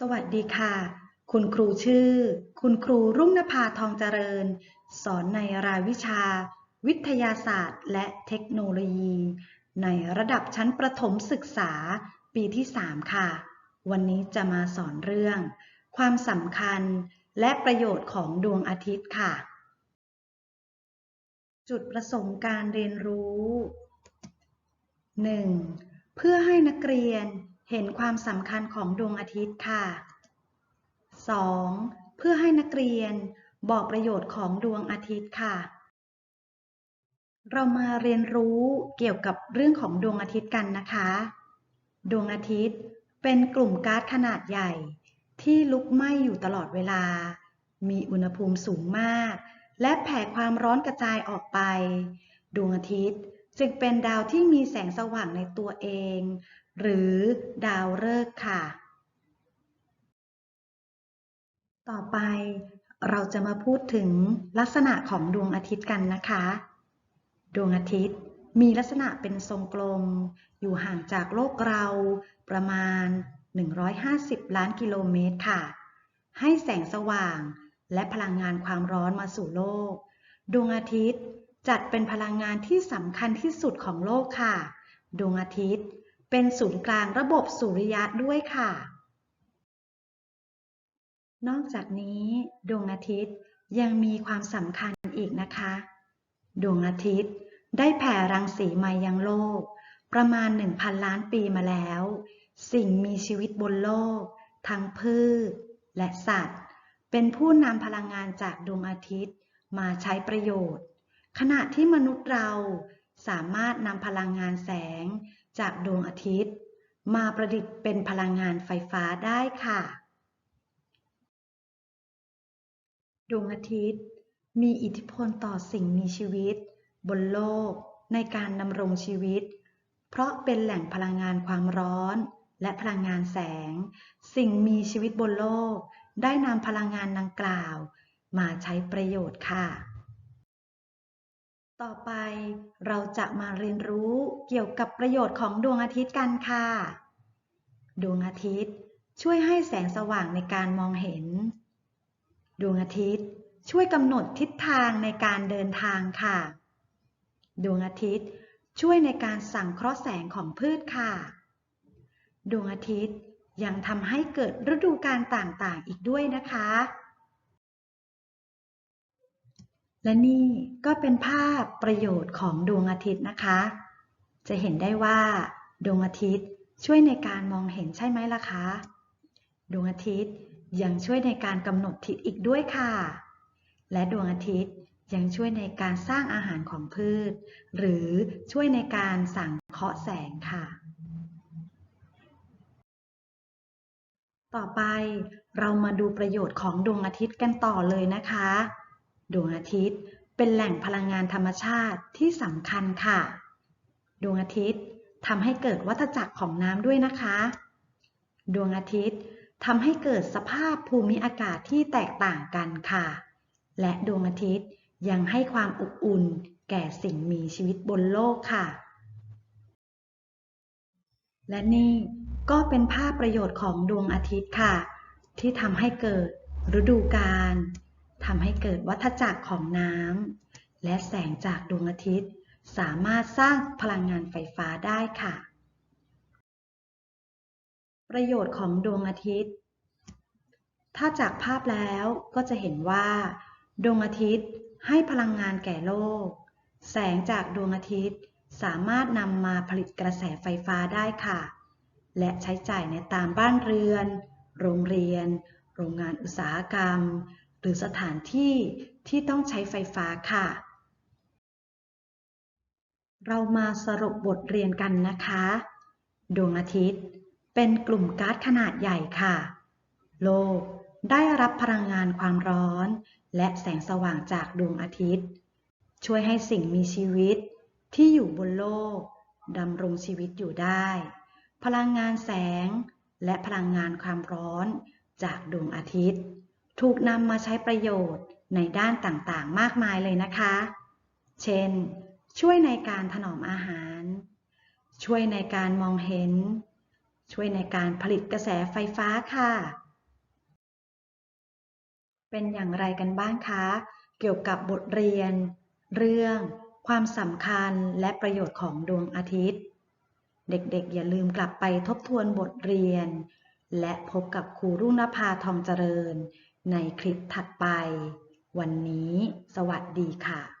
สวัสดีค่ะ คุณครูชื่อ คุณครูรุ่งนภาทองเจริญ สอนในรายวิชา วิทยาศาสตร์ และเทคโนโลยี ในระดับชั้นประถมศึกษาปีที่ 3 ค่ะ วันนี้จะมาสอนเรื่อง ความสำคัญและประโยชน์ของดวงอาทิตย์ค่ะ จุดประสงค์การเรียนรู้ 1. เพื่อให้นักเรียน เห็นความสำคัญของดวงอาทิตย์ค่ะ 2. เพื่อให้นักเรียนบอกประโยชน์ของดวงอาทิตย์ค่ะ เรามาเรียนรู้เกี่ยวกับเรื่องของดวงอาทิตย์กันนะคะ ดวงอาทิตย์เป็นกลุ่มก๊าซขนาดใหญ่ ที่ลุกไหม้อยู่ตลอดเวลา มีอุณหภูมิสูงมาก และแผ่ความร้อนกระจายออกไป ดวงอาทิตย์จึงเป็นดาวที่มีแสงสว่างในตัวเอง หรือดาวฤกษ์ค่ะ ต่อไปเราจะมาพูดถึงลักษณะของดวงอาทิตย์กันนะคะ ดวงอาทิตย์มีลักษณะเป็นทรงกลม อยู่ห่างจากโลกเราประมาณ 150 ล้านกิโลเมตรค่ะ ให้แสงสว่างและพลังงานความร้อนมาสู่โลก ดวงอาทิตย์จัดเป็นพลังงานที่สำคัญที่สุดของโลกค่ะ ดวงอาทิตย์ เป็นศูนย์กลางระบบสุริยะด้วยค่ะ นอกจากนี้ ดวงอาทิตย์ยังมีความสำคัญอีกนะคะ ดวงอาทิตย์ได้แผ่รังสีมายังโลก ประมาณ 1,000 ล้านปีมาแล้ว สิ่งมีชีวิตบนโลก ทั้งพืชและสัตว์ เป็นผู้นำพลังงานจากดวงอาทิตย์มาใช้ประโยชน์ ขณะที่มนุษย์เราสามารถนำพลังงานแสง จากดวงอาทิตย์ มาประดิษฐ์เป็นพลังงานไฟฟ้าได้ค่ะ ดวงอาทิตย์ มีอิทธิพลต่อสิ่งมีชีวิต บนโลกในการดำรงชีวิต เพราะเป็นแหล่งพลังงานความร้อน และพลังงานแสง สิ่งมีชีวิตบนโลก ได้นำพลังงานดังกล่าว มาใช้ประโยชน์ค่ะ ต่อไปเราจะมาเรียนรู้เกี่ยวกับประโยชน์ของดวงอาทิตย์กันค่ะ ดวงอาทิตย์ช่วยให้แสงสว่างในการมองเห็น ดวงอาทิตย์ช่วยกำหนดทิศทางในการเดินทางค่ะ ดวงอาทิตย์ช่วยในการสั่งเคราะห์แสงของพืชค่ะ ดวงอาทิตย์ยังทำให้เกิดฤดูกาลต่างๆ อีกด้วยนะคะ และนี่ก็เป็นภาพประโยชน์ของดวงอาทิตย์นะคะ จะเห็นได้ว่าดวงอาทิตย์ช่วยในการมองเห็นใช่ไหมล่ะคะ ดวงอาทิตย์ยังช่วยในการกำหนดทิศอีกด้วยค่ะ และดวงอาทิตย์ยังช่วยในการสร้างอาหารของพืช หรือช่วยในการสั่งเคราะห์แสงค่ะ ต่อไปเรามาดูประโยชน์ของดวงอาทิตย์กันต่อเลยนะคะ ดวงอาทิตย์เป็นแหล่งพลังงานธรรมชาติที่สำคัญค่ะ ดวงอาทิตย์ทำให้เกิดวัฏจักรของน้ำด้วยนะคะ ดวงอาทิตย์ทำให้เกิดสภาพภูมิอากาศที่แตกต่างกันค่ะ และดวงอาทิตย์ยังให้ความอบอุ่นแก่สิ่งมีชีวิตบนโลกค่ะ และนี่ก็เป็นภาพประโยชน์ของดวงอาทิตย์ค่ะ ที่ทำให้เกิดฤดูกาล ทำให้เกิดวัฏจักรของน้ำและแสงจากดวงอาทิตย์ สามารถสร้างพลังงานไฟฟ้าได้ค่ะ ประโยชน์ของดวงอาทิตย์ ถ้าจากภาพแล้วก็จะเห็นว่า ดวงอาทิตย์ให้พลังงานแก่โลก แสงจากดวงอาทิตย์สามารถนำมาผลิตกระแสไฟฟ้าได้ค่ะ และใช้จ่ายในตามบ้านเรือน โรงเรียน โรงงานอุตสาหกรรม รือสถานที่ที่ต้องใช้ไฟฟ้าค่ะ เรามาสรุปบทเรียนกันนะคะ ดวงอาทิตย์เป็นกลุ่มก๊าซขนาดใหญ่ค่ะ โลกได้รับพลังงานความร้อน และแสงสว่างจากดวงอาทิตย์ ช่วยให้สิ่งมีชีวิตที่อยู่บนโลกดำรงชีวิตอยู่ได้ พลังงานแสงและพลังงานความร้อนจากดวงอาทิตย์ ถูกนำมาใช้ประโยชน์ในด้านต่างๆ มากมายเลยนะคะ เช่น ช่วยในการถนอมอาหาร ช่วยในการมองเห็น ช่วยในการผลิตกระแสไฟฟ้าค่ะ เป็นอย่างไรกันบ้างคะ เกี่ยวกับบทเรียน เรื่อง ความสำคัญและประโยชน์ของดวงอาทิตย์ เด็กๆ อย่าลืมกลับไปทบทวนบทเรียน และพบกับครูรุ่งนภาทองเจริญ ในคลิปถัดไป วันนี้สวัสดีค่ะ